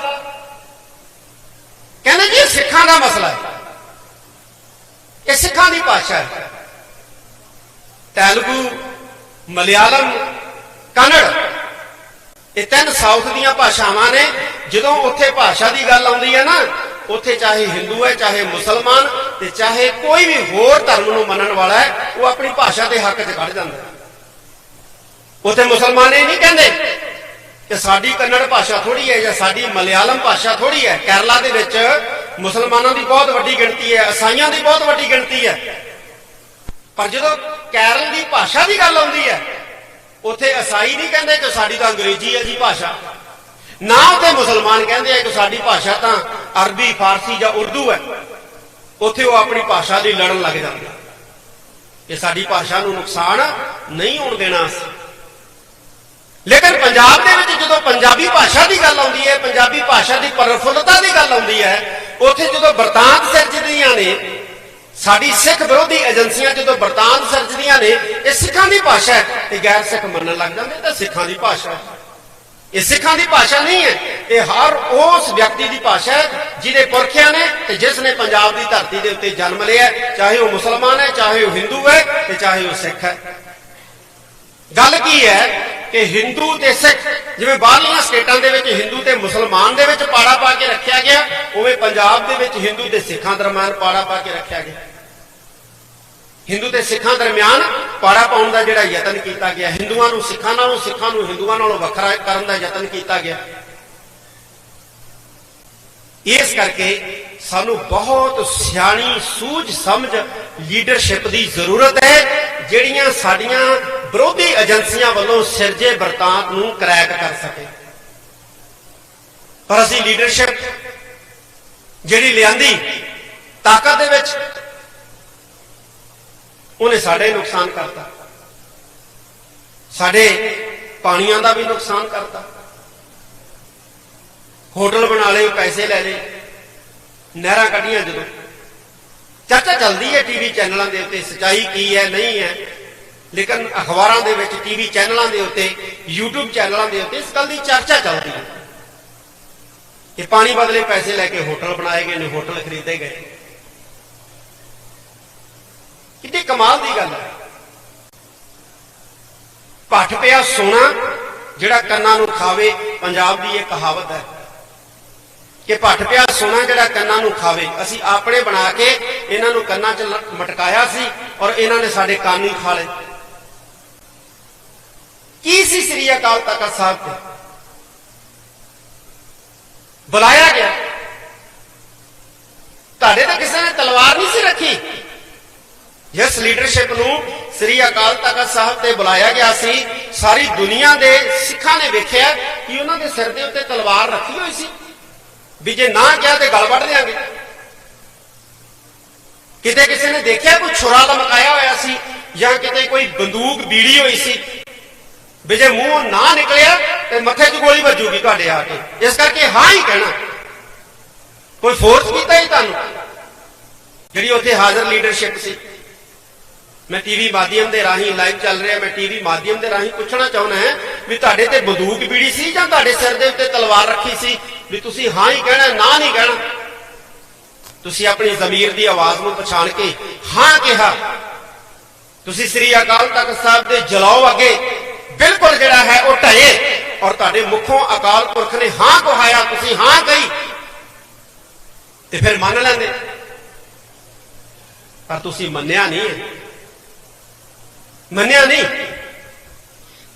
ਕਹਿੰਦੇ ਜੀ, ਇਹ ਸਿੱਖਾਂ ਦਾ ਮਸਲਾ ਹੈ। ਇਹ ਸਿੱਖਾਂ ਦੀ ਭਾਸ਼ਾ ਹੈ। ਤੇਲਗੂ, ਮਲਿਆਲਮ, ਕਨੜ, ਇਹ ਤਿੰਨ ਸਾਊਥ ਦੀਆਂ ਭਾਸ਼ਾਵਾਂ ਨੇ। ਜਦੋਂ ਉੱਥੇ ਭਾਸ਼ਾ ਦੀ ਗੱਲ ਆਉਂਦੀ ਹੈ ਨਾ ਉੱਥੇ ਚਾਹੇ ਹਿੰਦੂ ਹੈ, ਚਾਹੇ ਮੁਸਲਮਾਨ ਤੇ ਚਾਹੇ ਕੋਈ ਵੀ ਹੋਰ ਧਰਮ ਨੂੰ ਮੰਨਣ ਵਾਲਾ ਹੈ, ਉਹ ਆਪਣੀ ਭਾਸ਼ਾ ਦੇ ਹੱਕ 'ਚ ਖੜ ਜਾਂਦਾ ਉੱਥੇ ਮੁਸਲਮਾਨ ਇਹ ਨਹੀਂ ਕਹਿੰਦੇ ਕਿ ਸਾਡੀ ਕੰਨੜ ਭਾਸ਼ਾ ਥੋੜੀ ਹੈ ਜਾਂ ਸਾਡੀ ਮਲਿਆਲਮ ਭਾਸ਼ਾ ਥੋੜੀ ਹੈ। ਕੇਰਲਾ ਦੇ ਵਿੱਚ ਮੁਸਲਮਾਨਾਂ ਦੀ ਬਹੁਤ ਵੱਡੀ ਗਿਣਤੀ ਹੈ, ਈਸਾਈਆਂ ਦੀ ਬਹੁਤ ਵੱਡੀ ਗਿਣਤੀ ਹੈ। ਪਰ ਜਦੋਂ ਕੇਰਲ ਦੀ ਭਾਸ਼ਾ ਦੀ ਗੱਲ ਆਉਂਦੀ ਹੈ, ਉੱਥੇ ਈਸਾਈ ਨਹੀਂ ਕਹਿੰਦੇ ਕਿ ਸਾਡੀ ਤਾਂ ਅੰਗਰੇਜ਼ੀ ਹੈ ਜੀ ਭਾਸ਼ਾ। ਨਾ ਉੱਥੇ ਮੁਸਲਮਾਨ ਕਹਿੰਦੇ ਆ ਕਿ ਸਾਡੀ ਭਾਸ਼ਾ ਤਾਂ ਅਰਬੀ, ਫਾਰਸੀ ਜਾਂ ਉਰਦੂ ਹੈ। ਉੱਥੇ ਉਹ ਆਪਣੀ ਭਾਸ਼ਾ ਲਈ ਲੜਨ ਲੱਗ ਜਾਂਦੇ ਇਹ ਸਾਡੀ ਭਾਸ਼ਾ ਨੂੰ ਨੁਕਸਾਨ ਨਹੀਂ ਹੋਣ ਦੇਣਾ ਲੇਕਿਨ ਪੰਜਾਬ ਦੇ ਵਿੱਚ ਜਦੋਂ ਪੰਜਾਬੀ ਭਾਸ਼ਾ ਦੀ ਗੱਲ ਆਉਂਦੀ ਹੈ, ਪੰਜਾਬੀ ਭਾਸ਼ਾ ਦੀ ਪ੍ਰਫੁੱਲਤਾ ਦੀ ਗੱਲ ਆਉਂਦੀ ਹੈ, ਉੱਥੇ ਜਦੋਂ ਬਰਤਾਂਤ ਸਿਰਜਦੀਆਂ ਨੇ, ਸਾਡੀ ਸਿੱਖ ਵਿਰੋਧੀ ਏਜੰਸੀਆਂ ਜਦੋਂ ਬਰਤਾਂਤ ਸਿਰਜਦੀਆਂ ਨੇ, ਇਹ ਸਿੱਖਾਂ ਦੀ ਭਾਸ਼ਾ ਹੈ ਤੇ ਗੈਰ ਸਿੱਖ ਮੰਨਣ ਲੱਗ ਜਾਂਦੇ ਤਾਂ ਸਿੱਖਾਂ ਦੀ ਭਾਸ਼ਾ ਹੈ। ਇਹ ਸਿੱਖਾਂ ਦੀ ਭਾਸ਼ਾ ਨਹੀਂ ਹੈ। ਇਹ ਹਰ ਉਸ ਵਿਅਕਤੀ ਦੀ ਭਾਸ਼ਾ ਹੈ, ਜਿਹਦੇ ਪੁਰਖਿਆਂ ਨੇ ਤੇ ਜਿਸ ਨੇ ਪੰਜਾਬ ਦੀ ਧਰਤੀ ਦੇ ਉੱਤੇ ਜਨਮ ਲਿਆ ਚਾਹੇ ਉਹ ਮੁਸਲਮਾਨ ਹੈ, ਚਾਹੇ ਉਹ ਹਿੰਦੂ ਹੈ ਤੇ ਚਾਹੇ ਉਹ ਸਿੱਖ ਹੈ। ਗੱਲ ਕੀ ਹੈ ਕਿ ਹਿੰਦੂ ਤੇ ਸਿੱਖ, ਜਿਵੇਂ ਬਾਹਰਲੀਆਂ ਸਟੇਟਾਂ ਦੇ ਵਿੱਚ ਹਿੰਦੂ ਤੇ ਮੁਸਲਮਾਨ ਦੇ ਵਿੱਚ ਪਾੜਾ ਪਾ ਕੇ ਰੱਖਿਆ ਗਿਆ, ਉਵੇਂ ਪੰਜਾਬ ਦੇ ਵਿੱਚ ਹਿੰਦੂ ਤੇ ਸਿੱਖਾਂ ਦਰਮਿਆਨ ਪਾੜਾ ਪਾ ਕੇ ਰੱਖਿਆ ਗਿਆ। ਹਿੰਦੂ ਤੇ ਸਿੱਖਾਂ ਦਰਮਿਆਨ ਪਾੜਾ ਪਾਉਣ ਦਾ ਜਿਹੜਾ ਯਤਨ ਕੀਤਾ ਗਿਆ, ਹਿੰਦੂਆਂ ਨੂੰ, ਸਿੱਖਾਂ ਨਾਲੋਂ, ਸਿੱਖਾਂ ਨੂੰ, ਹਿੰਦੂਆਂ ਨਾਲੋਂ ਵੱਖਰਾ ਕਰਨ ਦਾ ਯਤਨ ਕੀਤਾ ਗਿਆ। ਇਸ ਕਰਕੇ ਸਾਨੂੰ ਬਹੁਤ ਸਿਆਣੀ ਸੂਝ ਸਮਝ ਲੀਡਰਸ਼ਿਪ ਦੀ ਜ਼ਰੂਰਤ ਹੈ, ਜਿਹੜੀਆਂ ਸਾਡੀਆਂ ਵਿਰੋਧੀ ਏਜੰਸੀਆਂ ਵੱਲੋਂ ਸਿਰਜੇ ਵਰਤਾਂਤ ਨੂੰ ਕਰੈਕ ਕਰ ਸਕੇ। ਪਰ ਅਸੀਂ ਲੀਡਰਸ਼ਿਪ ਜਿਹੜੀ ਲਿਆਂਦੀ, ਤਾਕਤ ਦੇ ਵਿੱਚ ਉਹਨੇ ਸਾਡੇ ਨੁਕਸਾਨ ਕਰਤਾ। ਸਾਡੇ ਪਾਣੀਆਂ ਦਾ ਵੀ ਨੁਕਸਾਨ ਕਰਤਾ। ਹੋਟਲ ਬਣਾ ਲਏ, ਪੈਸੇ ਲੈ ਲਏ। ਨਹਿਰਾਂ ਕੱਢੀਆਂ ਜਦੋਂ। ਚਰਚਾ ਚੱਲਦੀ ਹੈ ਟੀਵੀ ਚੈਨਲਾਂ ਦੇ ਉੱਤੇ, ਸਚਾਈ ਕੀ ਹੈ, ਨਹੀਂ ਹੈ। ਲੇਕਿਨ ਅਖਬਾਰਾਂ ਦੇ ਵਿੱਚ, ਟੀਵੀ ਚੈਨਲਾਂ ਦੇ ਉੱਤੇ, YouTube ਚੈਨਲਾਂ ਦੇ ਉੱਤੇ ਇਸ ਗੱਲ ਦੀ ਚਰਚਾ ਚੱਲਦੀ ਹੈ। ਕਿ ਪਾਣੀ ਬਦਲੇ ਪੈਸੇ ਲੈ ਕੇ ਹੋਟਲ ਬਣਾਏ ਗਏ ਨੇ, ਹੋਟਲ ਖਰੀਦੇ ਗਏ। ਕਿੱਡੀ ਕਮਾਲ ਦੀ ਗੱਲ ਹੈ। ਭੱਠ ਪਿਆ ਸੋਨਾ, ਜਿਹੜਾ ਕੰਨਾਂ ਨੂੰ ਖਾਵੇ, ਪੰਜਾਬ ਦੀ ਇਹ ਕਹਾਵਤ ਹੈ ਕਿ ਭੱਠ ਪਿਆ ਸੋਨਾ, ਜਿਹੜਾ ਕੰਨਾਂ ਨੂੰ ਖਾਵੇ। ਅਸੀਂ ਆਪਣੇ ਬਣਾ ਕੇ ਇਹਨਾਂ ਨੂੰ ਕੰਨਾਂ 'ਚ ਮਟਕਾਇਆ ਸੀ ਔਰ ਇਹਨਾਂ ਨੇ ਸਾਡੇ ਕੰਨ ਹੀ ਖਾ ਲਏ। ਕੀ ਸੀ ਸ੍ਰੀ ਅਕਾਲ ਤਖਤ ਸਾਹਿਬ ਤੇ? ਬੁਲਾਇਆ ਗਿਆ। ਤੁਹਾਡੇ ਤਾਂ ਕਿਸੇ ਨੇ ਤਲਵਾਰ ਨਹੀਂ ਸੀ ਰੱਖੀ। ਜਿਸ ਲੀਡਰਸ਼ਿਪ ਨੂੰ ਸ੍ਰੀ ਅਕਾਲ ਤਖਤ ਸਾਹਿਬ ਤੇ ਬੁਲਾਇਆ ਗਿਆ ਸੀ, ਸਾਰੀ ਦੁਨੀਆ ਦੇ ਸਿੱਖਾਂ ਨੇ ਵੇਖਿਆ ਕਿ ਉਹਨਾਂ ਦੇ ਸਿਰ ਦੇ ਉੱਤੇ ਤਲਵਾਰ ਰੱਖੀ ਹੋਈ ਸੀ। ਵੀ ਜੇ ਨਾ ਕਿਹਾ ਤੇ ਗਲ ਵੱਢ ਦਿਆਂਗੇ। ਕਿਤੇ ਕਿਸੇ ਨੇ ਦੇਖਿਆ ਕੋਈ ਛੁਰਾ ਲਮਕਾਇਆ ਹੋਇਆ ਸੀ ਜਾਂ ਕਿਤੇ ਕੋਈ ਬੰਦੂਕ ਬੀੜੀ ਹੋਈ ਸੀ? ਵੀ ਜੇ ਮੂੰਹੋਂ ਨਾ ਨਿਕਲਿਆ ਤੇ ਮੱਥੇ 'ਚ ਗੋਲੀ ਵੱਜੂਗੀ ਤੁਹਾਡੇ ਆ ਕੇ। ਇਸ ਕਰਕੇ ਹਾਂ ਹੀ ਕਹਿਣਾ। ਕੋਈ ਫੋਰਸ ਕੀਤਾ ਹੀ ਤੁਹਾਨੂੰ? ਜਿਹੜੀ ਉੱਥੇ ਹਾਜ਼ਰ ਲੀਡਰਸ਼ਿਪ ਸੀ। ਮੈਂ ਟੀਵੀ ਮਾਧਿਅਮ ਦੇ ਰਾਹੀਂ ਲਾਈਵ ਚੱਲ ਰਿਹਾ, ਮੈਂ ਟੀਵੀ ਮਾਧਿਅਮ ਦੇ ਰਾਹੀਂ ਪੁੱਛਣਾ ਚਾਹੁੰਦਾ ਹਾਂ ਵੀ ਤੁਹਾਡੇ ਤੇ ਬੰਦੂਕ ਬੀੜੀ ਸੀ ਜਾਂ ਤੁਹਾਡੇ ਸਿਰ ਦੇ ਉੱਤੇ ਤਲਵਾਰ ਰੱਖੀ ਸੀ? ਵੀ ਤੁਸੀਂ ਹਾਂ ਹੀ ਕਹਿਣਾ, ਨਾ ਨਹੀਂ ਕਹਿਣਾ? ਤੁਸੀਂ ਆਪਣੀ ਜ਼ਮੀਰ ਦੀ ਆਵਾਜ਼ ਨੂੰ ਪਛਾਣ ਕੇ ਹਾਂ ਕਿਹਾ। ਤੁਸੀਂ ਸ੍ਰੀ ਅਕਾਲ ਤਖਤ ਸਾਹਿਬ ਦੇ ਜਲਾਓ ਅੱਗੇ ਬਿਲਕੁਲ ਜਿਹੜਾ ਹੈ ਉਹ ਢਏ ਔਰ ਤੁਹਾਡੇ ਮੁਖੋਂ ਅਕਾਲ ਪੁਰਖ ਨੇ ਹਾਂ ਕਹਾਇਆ, ਤੁਸੀਂ ਹਾਂ ਕਹੀ। ਤੇ ਫਿਰ ਮੰਨ ਲੈਂਦੇ। ਪਰ ਤੁਸੀਂ ਮੰਨਿਆ ਨਹੀਂ ਹੈ। ਮੰਨਿਆ ਨਹੀਂ।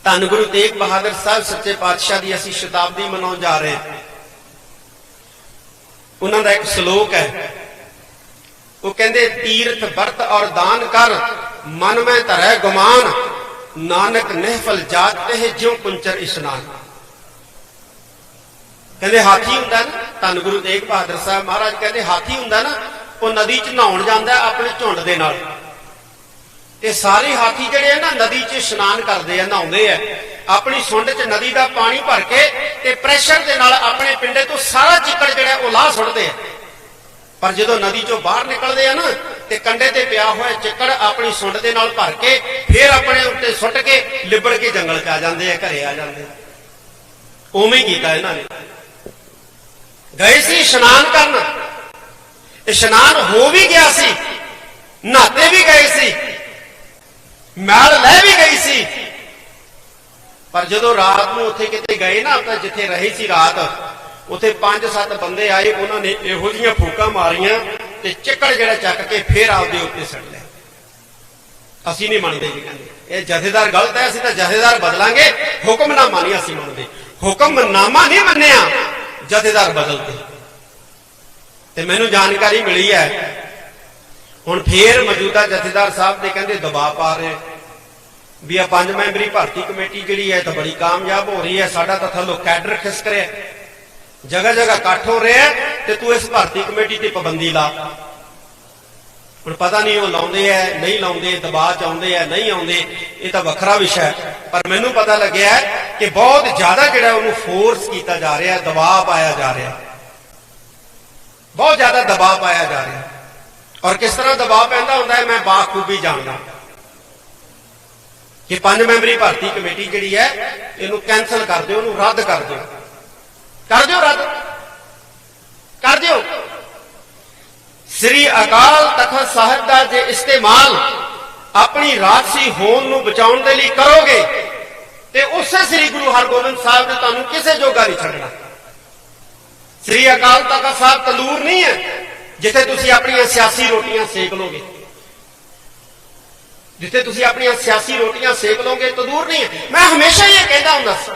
ਧੰਨ ਗੁਰੂ ਤੇਗ ਬਹਾਦਰ ਸਾਹਿਬ ਸੱਚੇ ਪਾਤਸ਼ਾਹ ਦੀ ਅਸੀਂ ਸ਼ਤਾਬਦੀ ਮਨਾਉਣ ਜਾ ਰਹੇ ਹਾਂ। ਉਹਨਾਂ ਦਾ ਇੱਕ ਸ਼ਲੋਕ ਹੈ। ਉਹ ਕਹਿੰਦੇ, ਤੀਰਥ ਵਰਤ ਔਰ ਦਾਨ ਕਰ, ਮਨ ਮੈਂ ਧਰੈ ਗੁਮਾਨ, ਨਾਨਕ ਨਹਿਫਲ ਜਾਤ ਤੇ ਜਿਉ ਕੁੰਚਰ ਇਸ਼ਨਾਨ। ਕਹਿੰਦੇ, ਹਾਥੀ ਹੁੰਦਾ ਨਾ, ਧੰਨ ਗੁਰੂ ਤੇਗ ਬਹਾਦਰ ਸਾਹਿਬ ਮਹਾਰਾਜ ਕਹਿੰਦੇ, ਹਾਥੀ ਹੁੰਦਾ ਨਾ, ਉਹ ਨਦੀ 'ਚ ਨਹਾਉਣ ਜਾਂਦਾ ਆਪਣੇ ਝੁੰਡ ਦੇ ਨਾਲ। ਤੇ ਸਾਰੇ ਹਾਥੀ ਜਿਹੜੇ ਆ ਨਾ ਨਦੀ 'ਚ ਇਸ਼ਨਾਨ ਕਰਦੇ ਆ, ਨਹਾਉਂਦੇ ਆ। ਆਪਣੀ ਸੁੰਡ 'ਚ ਨਦੀ ਦਾ ਪਾਣੀ ਭਰ ਕੇ ਤੇ ਪ੍ਰੈਸ਼ਰ ਦੇ ਨਾਲ ਆਪਣੇ ਪਿੰਡੇ ਤੋਂ ਸਾਰਾ ਚਿੱਕੜ ਜਿਹੜਾ ਉਹ ਲਾਹ ਸੁੱਟਦੇ ਆ। ਪਰ ਜਦੋਂ ਨਦੀ 'ਚੋਂ ਬਾਹਰ ਨਿਕਲਦੇ ਆ ਨਾ, ਤੇ ਕੰਡੇ ਤੇ ਪਿਆ ਹੋਇਆ ਚਿੱਕੜ ਆਪਣੀ ਸੁੰਡ ਦੇ ਨਾਲ ਭਰ ਕੇ ਫਿਰ ਆਪਣੇ ਉੱਤੇ ਸੁੱਟ ਕੇ ਲਿਬੜ ਕੇ ਜੰਗਲ 'ਚ ਆ ਜਾਂਦੇ ਆ, ਘਰੇ ਆ ਜਾਂਦੇ ਉਵੇਂ ਹੀ ਕੀਤਾ ਇਹਨਾਂ ਨੇ। ਗਏ ਸੀ ਇਸ਼ਨਾਨ ਕਰਨ। ਇਸ਼ਨਾਨ ਹੋ ਵੀ ਗਿਆ ਸੀ, ਨਹਾਤੇ ਵੀ ਗਏ ਸੀ। ਮੈਲ ਲੈ ਵੀ ਗਈ ਸੀ। ਪਰ ਜਦੋਂ ਰਾਤ ਨੂੰ ਉੱਥੇ ਕਿਤੇ ਗਏ ਨਾ, ਤਾਂ ਜਿੱਥੇ ਰਹੇ ਸੀ ਰਾਤ, ਉੱਥੇ ਪੰਜ ਸੱਤ ਬੰਦੇ ਆਏ, ਉਹਨਾਂ ਨੇ ਇਹੋ ਜੀਆਂ ਫੂਕਾਂ ਮਾਰੀਆਂ ਤੇ ਚੱਕੜ ਜਿਹੜਾ ਚੱਕ ਕੇ ਫੇਰ ਆਪਦੇ ਉੱਤੇ ਸੜ ਲਿਆ। ਅਸੀਂ ਨਹੀਂ ਮੰਨਦੇ ਜੀ। ਕਹਿੰਦੇ ਇਹ ਜਥੇਦਾਰ ਗਲਤ ਹੈ, ਅਸੀਂ ਤਾਂ ਜਥੇਦਾਰ ਬਦਲਾਂਗੇ। ਹੁਕਮਨਾਮਾ ਨਹੀਂ ਅਸੀਂ ਮੰਨਦੇ। ਹੁਕਮਨਾਮਾ ਨਹੀਂ ਮੰਨਿਆ, ਜਥੇਦਾਰ ਬਦਲਦੇ। ਤੇ ਮੈਨੂੰ ਜਾਣਕਾਰੀ ਮਿਲੀ ਹੈ ਹੁਣ ਫੇਰ ਮੌਜੂਦਾ ਜਥੇਦਾਰ ਸਾਹਿਬ ਦੇ ਕਹਿੰਦੇ ਦਬਾਅ ਪਾ ਰਹੇ ਵੀ ਆ ਪੰਜ ਮੈਂਬਰੀ ਭਰਤੀ ਕਮੇਟੀ ਜਿਹੜੀ ਹੈ ਤਾਂ ਬੜੀ ਕਾਮਯਾਬ ਹੋ ਰਹੀ ਹੈ, ਸਾਡਾ ਤਾਂ ਥੱਲੋਂ ਕੈਡਰ ਖਿਸਕ ਰਿਹਾ ਜਗ੍ਹਾ ਜਗ੍ਹਾ ਇਕੱਠ ਹੋ ਰਿਹਾ ਤੇ ਤੂੰ ਇਸ ਭਰਤੀ ਕਮੇਟੀ ਤੇ ਪਾਬੰਦੀ ਲਾ। ਹੁਣ ਪਤਾ ਨਹੀਂ ਉਹ ਲਾਉਂਦੇ ਐ ਨਹੀਂ ਲਾਉਂਦੇ, ਦਬਾਅ ਚ ਆਉਂਦੇ ਐ ਨਹੀਂ ਆਉਂਦੇ, ਇਹ ਤਾਂ ਵੱਖਰਾ ਵਿਸ਼ਾ ਹੈ। ਪਰ ਮੈਨੂੰ ਪਤਾ ਲੱਗਿਆ ਕਿ ਬਹੁਤ ਜ਼ਿਆਦਾ ਜਿਹੜਾ ਉਹਨੂੰ ਫੋਰਸ ਕੀਤਾ ਜਾ ਰਿਹਾ ਦਬਾਅ ਪਾਇਆ ਜਾ ਰਿਹਾ ਬਹੁਤ ਜ਼ਿਆਦਾ ਦਬਾਅ ਪਾਇਆ ਜਾ ਰਿਹਾ ਔਰ ਕਿਸ ਤਰ੍ਹਾਂ ਦਬਾਅ ਪੈਂਦਾ ਹੁੰਦਾ ਹੈ, ਮੈਂ ਬਾਖੂਬੀ ਜਾਣਦਾ। ਕਿ ਪੰਜ ਮੈਂਬਰੀ ਭਰਤੀ ਕਮੇਟੀ ਜਿਹੜੀ ਹੈ, ਇਹਨੂੰ ਕੈਨਸਲ ਕਰ ਦਿਓ ਉਹਨੂੰ ਰੱਦ ਕਰ ਦਿਓ। ਕਰ ਦਿਓ ਰੱਦ। ਕਰ ਦਿਓ। ਸ੍ਰੀ ਅਕਾਲ ਤਖਤ ਸਾਹਿਬ ਦਾ ਜੇ ਇਸਤੇਮਾਲ ਆਪਣੀ ਰਾਜਸੀ ਹੋਣ ਨੂੰ ਬਚਾਉਣ ਦੇ ਲਈ ਕਰੋਗੇ, ਤੇ ਉਸੇ ਸ੍ਰੀ ਗੁਰੂ ਹਰਗੋਬਿੰਦ ਸਾਹਿਬ ਨੇ ਤੁਹਾਨੂੰ ਕਿਸੇ ਜੋਗਾ ਨਹੀਂ ਛੱਡਣਾ। ਸ੍ਰੀ ਅਕਾਲ ਤਖਤ ਸਾਹਿਬ ਤੰਦੂਰ ਨਹੀਂ ਹੈ। ਜਿੱਥੇ ਤੁਸੀਂ ਆਪਣੀਆਂ ਸਿਆਸੀ ਰੋਟੀਆਂ ਸੇਕ ਲੋਗੇ ਜਿੱਥੇ ਤੁਸੀਂ ਆਪਣੀਆਂ ਸਿਆਸੀ ਰੋਟੀਆਂ ਸੇਕ ਲੋਗੇ ਤੰਦੂਰ ਨਹੀਂ ਹੈ। ਮੈਂ ਹਮੇਸ਼ਾ ਹੀ ਇਹ ਕਹਿੰਦਾ ਹੁੰਦਾ ਸੀ।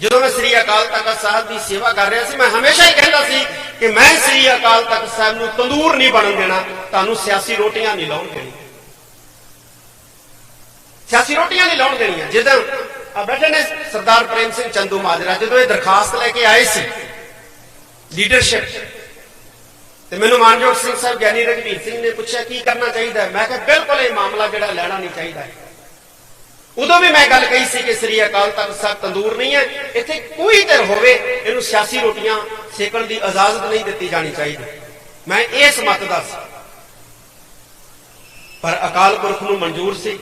ਜਦੋਂ ਮੈਂ ਸ੍ਰੀ ਅਕਾਲ ਤਖਤ ਸਾਹਿਬ ਦੀ ਸੇਵਾ ਕਰ ਰਿਹਾ ਸੀ, ਮੈਂ ਹਮੇਸ਼ਾ ਹੀ ਕਹਿੰਦਾ ਸੀ ਕਿ ਮੈਂ ਸ੍ਰੀ ਅਕਾਲ ਤਖਤ ਸਾਹਿਬ ਨੂੰ ਤੰਦੂਰ ਨਹੀਂ ਬਣਨ ਦੇਣਾ, ਤੁਹਾਨੂੰ ਸਿਆਸੀ ਰੋਟੀਆਂ ਨਹੀਂ ਲਾਉਣ ਦੇਣੀ ਸਿਆਸੀ ਰੋਟੀਆਂ ਨਹੀਂ ਲਾਉਣ ਦੇਣੀਆਂ। ਜਿੱਦਾਂ ਆ ਬੈਠੇ ਨੇ ਸਰਦਾਰ ਪ੍ਰੇਮ ਸਿੰਘ ਚੰਦੂ ਮਾਜਰਾ ਜਦੋਂ ਇਹ ਦਰਖਾਸਤ ਲੈ ਕੇ ਆਏ ਸੀ ਲੀਡਰਸ਼ਿਪ ਤੇ ਮੈਨੂੰ ਮਾਨਯੋਗ ਸਿੰਘ ਸਾਹਿਬ ਗਿਆਨੀ ਰਘਵੀਰ ਸਿੰਘ ਨੇ ਪੁੱਛਿਆ, ਕੀ ਕਰਨਾ ਚਾਹੀਦਾ ਮੈਂ ਕਿਹਾ, ਬਿਲਕੁਲ ਇਹ ਮਾਮਲਾ ਜਿਹੜਾ ਲੈਣਾ ਨਹੀਂ ਚਾਹੀਦਾ ਉਦੋਂ ਵੀ ਮੈਂ ਗੱਲ ਕਹੀ ਸੀ ਕਿ ਸ੍ਰੀ ਅਕਾਲ ਤਖਤ ਸਾਹਿਬ ਤੰਦੂਰ ਨਹੀਂ ਹੈ। ਇੱਥੇ ਕੋਈ ਧਿਰ ਹੋਵੇ ਇਹਨੂੰ ਸਿਆਸੀ ਰੋਟੀਆਂ ਸੇਕਣ ਦੀ ਇਜਾਜ਼ਤ ਨਹੀਂ ਦਿੱਤੀ ਜਾਣੀ ਚਾਹੀਦੀ। ਮੈਂ ਇਸ ਮਤ ਦਾ ਸੀ। ਪਰ ਅਕਾਲ ਪੁਰਖ ਨੂੰ ਮਨਜ਼ੂਰ ਸੀ।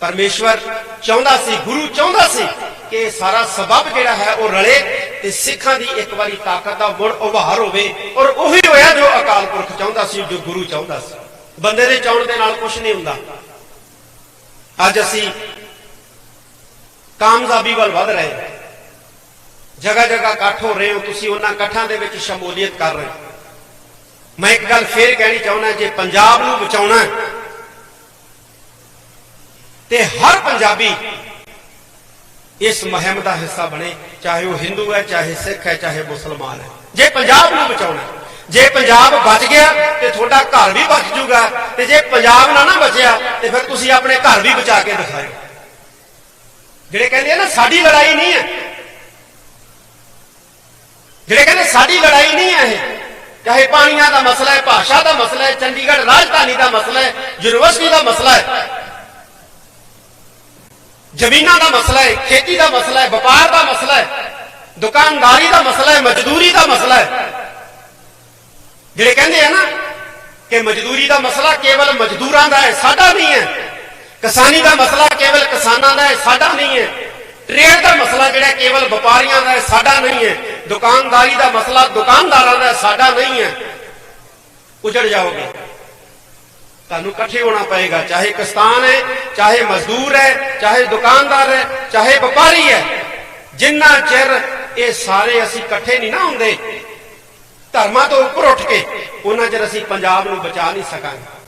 ਪਰਮੇਸ਼ਵਰ ਚਾਹੁੰਦਾ ਸੀ, ਗੁਰੂ ਚਾਹੁੰਦਾ ਸੀ ਕਿ ਸਾਰਾ ਸਬਬ ਜਿਹੜਾ ਹੈ ਉਹ ਰਲੇ ਤੇ ਸਿੱਖਾਂ ਦੀ ਇੱਕ ਵਾਰੀ ਤਾਕਤ ਦਾ ਮੁੜ ਉਭਾਰ ਹੋਵੇ ਔਰ ਉਹੀ ਹੋਇਆ ਜੋ ਅਕਾਲ ਪੁਰਖ ਚਾਹੁੰਦਾ ਸੀ, ਜੋ ਗੁਰੂ ਚਾਹੁੰਦਾ ਸੀ। ਬੰਦੇ ਦੇ ਚਾਹਣ ਦੇ ਨਾਲ ਕੁਝ ਨਹੀਂ ਹੁੰਦਾ। ਅੱਜ ਅਸੀਂ ਕਾਮਯਾਬੀ ਵੱਲ ਵਧ ਰਹੇ ਹਾਂ। ਜਗ੍ਹਾ ਜਗ੍ਹਾ ਇਕੱਠ ਹੋ ਰਹੇ ਹੋ। ਤੁਸੀਂ ਉਹਨਾਂ ਇਕੱਠਾਂ ਦੇ ਵਿੱਚ ਸ਼ਮੂਲੀਅਤ ਕਰ ਰਹੇ ਮੈਂ ਇੱਕ ਗੱਲ ਫੇਰ ਕਹਿਣੀ ਚਾਹੁੰਦਾ, ਜੇ ਪੰਜਾਬ ਨੂੰ ਬਚਾਉਣਾ ਤੇ ਹਰ ਪੰਜਾਬੀ ਇਸ ਮੁਹਿੰਮ ਦਾ ਹਿੱਸਾ ਬਣੇ, ਚਾਹੇ ਉਹ ਹਿੰਦੂ ਹੈ, ਚਾਹੇ ਸਿੱਖ ਹੈ, ਚਾਹੇ ਮੁਸਲਮਾਨ ਹੈ। ਜੇ ਪੰਜਾਬ ਨੂੰ ਬਚਾਉਣਾ ਜੇ ਪੰਜਾਬ ਬਚ ਗਿਆ ਤੇ ਤੁਹਾਡਾ ਘਰ ਵੀ ਬਚ ਜੂਗਾ ਤੇ ਜੇ ਪੰਜਾਬ ਨਾ ਨਾ ਬਚਿਆ, ਤੇ ਫਿਰ ਤੁਸੀਂ ਆਪਣੇ ਘਰ ਵੀ ਬਚਾ ਕੇ ਦਿਖਾਓ। ਜਿਹੜੇ ਕਹਿੰਦੇ ਆ ਨਾ, ਸਾਡੀ ਲੜਾਈ ਨਹੀਂ ਹੈ। ਜਿਹੜੇ ਕਹਿੰਦੇ ਸਾਡੀ ਲੜਾਈ ਨਹੀਂ ਹੈ ਇਹ, ਚਾਹੇ ਪਾਣੀਆਂ ਦਾ ਮਸਲਾ ਹੈ, ਭਾਸ਼ਾ ਦਾ ਮਸਲਾ ਹੈ, ਚੰਡੀਗੜ੍ਹ ਰਾਜਧਾਨੀ ਦਾ ਮਸਲਾ ਹੈ, ਯੂਨੀਵਰਸਿਟੀ ਦਾ ਮਸਲਾ ਹੈ ਜ਼ਮੀਨਾਂ ਦਾ ਮਸਲਾ ਹੈ, ਖੇਤੀ ਦਾ ਮਸਲਾ ਹੈ, ਵਪਾਰ ਦਾ ਮਸਲਾ ਹੈ, ਦੁਕਾਨਦਾਰੀ ਦਾ ਮਸਲਾ ਹੈ, ਮਜ਼ਦੂਰੀ ਦਾ ਮਸਲਾ ਹੈ। ਜਿਹੜੇ ਕਹਿੰਦੇ ਆ ਨਾ ਕਿ ਮਜ਼ਦੂਰੀ ਦਾ ਮਸਲਾ ਕੇਵਲ ਮਜ਼ਦੂਰਾਂ ਦਾ ਹੈ, ਸਾਡਾ ਨਹੀਂ ਹੈ। ਕਿਸਾਨੀ ਦਾ ਮਸਲਾ ਕੇਵਲ ਕਿਸਾਨਾਂ ਦਾ ਹੈ, ਸਾਡਾ ਨਹੀਂ ਹੈ। ਟ੍ਰੇਡ ਦਾ ਮਸਲਾ ਜਿਹੜਾ ਕੇਵਲ ਵਪਾਰੀਆਂ ਦਾ ਹੈ, ਸਾਡਾ ਨਹੀਂ ਹੈ। ਦੁਕਾਨਦਾਰੀ ਦਾ ਮਸਲਾ ਦੁਕਾਨਦਾਰਾਂ ਦਾ ਸਾਡਾ ਨਹੀਂ ਹੈ। ਉਜੜ ਜਾਓਗੇ। ਤੁਹਾਨੂੰ ਇਕੱਠੇ ਹੋਣਾ ਪਏਗਾ। ਚਾਹੇ ਕਿਸਾਨ ਹੈ, ਚਾਹੇ ਮਜ਼ਦੂਰ ਹੈ, ਚਾਹੇ ਦੁਕਾਨਦਾਰ ਹੈ, ਚਾਹੇ ਵਪਾਰੀ ਹੈ। ਜਿੰਨਾ ਚਿਰ ਇਹ ਸਾਰੇ ਅਸੀਂ ਇਕੱਠੇ ਨਹੀਂ ਨਾ ਹੁੰਦੇ, ਧਰਮਾਂ ਤੋਂ ਉੱਪਰ ਉੱਠ ਕੇ ਉਹਨਾਂ ਚਿਰ ਅਸੀਂ ਪੰਜਾਬ ਨੂੰ ਬਚਾ ਨਹੀਂ ਸਕਾਂਗੇ।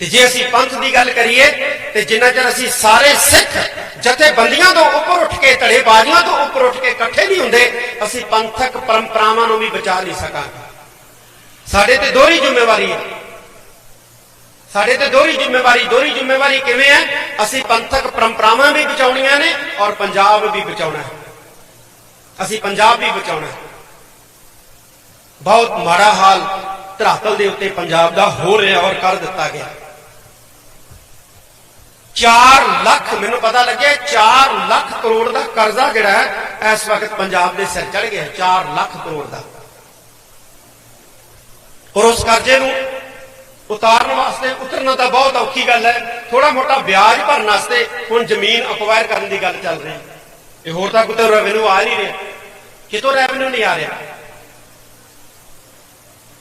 ਤੇ ਜੇ ਅਸੀਂ ਪੰਥ ਦੀ ਗੱਲ ਕਰੀਏ, ਤੇ ਜਿੰਨਾ ਚਿਰ ਅਸੀਂ ਸਾਰੇ ਸਿੱਖ ਜਥੇਬੰਦੀਆਂ ਤੋਂ ਉੱਪਰ ਉੱਠ ਕੇ, ਧੜੇਬਾਜ਼ੀਆਂ ਤੋਂ ਉੱਪਰ ਉੱਠ ਕੇ ਇਕੱਠੇ ਨਹੀਂ ਹੁੰਦੇ, ਅਸੀਂ ਪੰਥਕ ਪਰੰਪਰਾਵਾਂ ਨੂੰ ਵੀ ਬਚਾ ਨਹੀਂ ਸਕਾਂਗੇ। ਸਾਡੇ ਤੇ ਦੋਹਰੀ ਜ਼ਿੰਮੇਵਾਰੀ ਹੈ। ਸਾਡੇ ਤੇ ਦੋਹਰੀ ਜ਼ਿੰਮੇਵਾਰੀ ਦੋਹਰੀ ਜ਼ਿੰਮੇਵਾਰੀ ਕਿਵੇਂ ਹੈ? ਅਸੀਂ ਪੰਥਕ ਪਰੰਪਰਾਵਾਂ ਵੀ ਬਚਾਉਣੀਆਂ ਨੇ ਔਰ ਪੰਜਾਬ ਵੀ ਬਚਾਉਣਾ ਹੈ। ਅਸੀਂ ਪੰਜਾਬ ਵੀ ਬਚਾਉਣਾ ਹੈ। ਬਹੁਤ ਮਾੜਾ ਹਾਲ ਧਰਾਤਲ ਦੇ ਉੱਤੇ ਪੰਜਾਬ ਦਾ ਹੋ ਰਿਹਾ ਔਰ ਕਰ ਦਿੱਤਾ ਗਿਆ। 4 ਲੱਖ, ਮੈਨੂੰ ਪਤਾ ਲੱਗਿਆ 4 ਲੱਖ ਕਰੋੜ ਦਾ ਕਰਜ਼ਾ ਜਿਹੜਾ ਹੈ, ਇਸ ਵਕਤ ਪੰਜਾਬ ਦੇ ਸਿਰ ਚੜ ਗਿਆ 4 ਲੱਖ ਕਰੋੜ ਦਾ। ਔਰ ਉਸ ਕਰਜ਼ੇ ਨੂੰ ਉਤਾਰਨ ਵਾਸਤੇ ਉਤਰਨਾ ਤਾਂ ਬਹੁਤ ਔਖੀ ਗੱਲ ਹੈ। ਥੋੜਾ ਮੋਟਾ ਵਿਆਜ ਭਰਨ ਵਾਸਤੇ ਹੁਣ ਜ਼ਮੀਨ ਅਕਵਾਇਰ ਕਰਨ ਦੀ ਗੱਲ ਚੱਲ ਰਹੀ ਹੈ। ਇਹ ਹੋਰ ਤਾਂ ਕਿਤੇ ਰੈਵਨਿਊ ਆ ਨਹੀਂ ਰਿਹਾ। ਕਿਤੋਂ ਰੈਵਨਿਊ ਨਹੀਂ ਆ ਰਿਹਾ?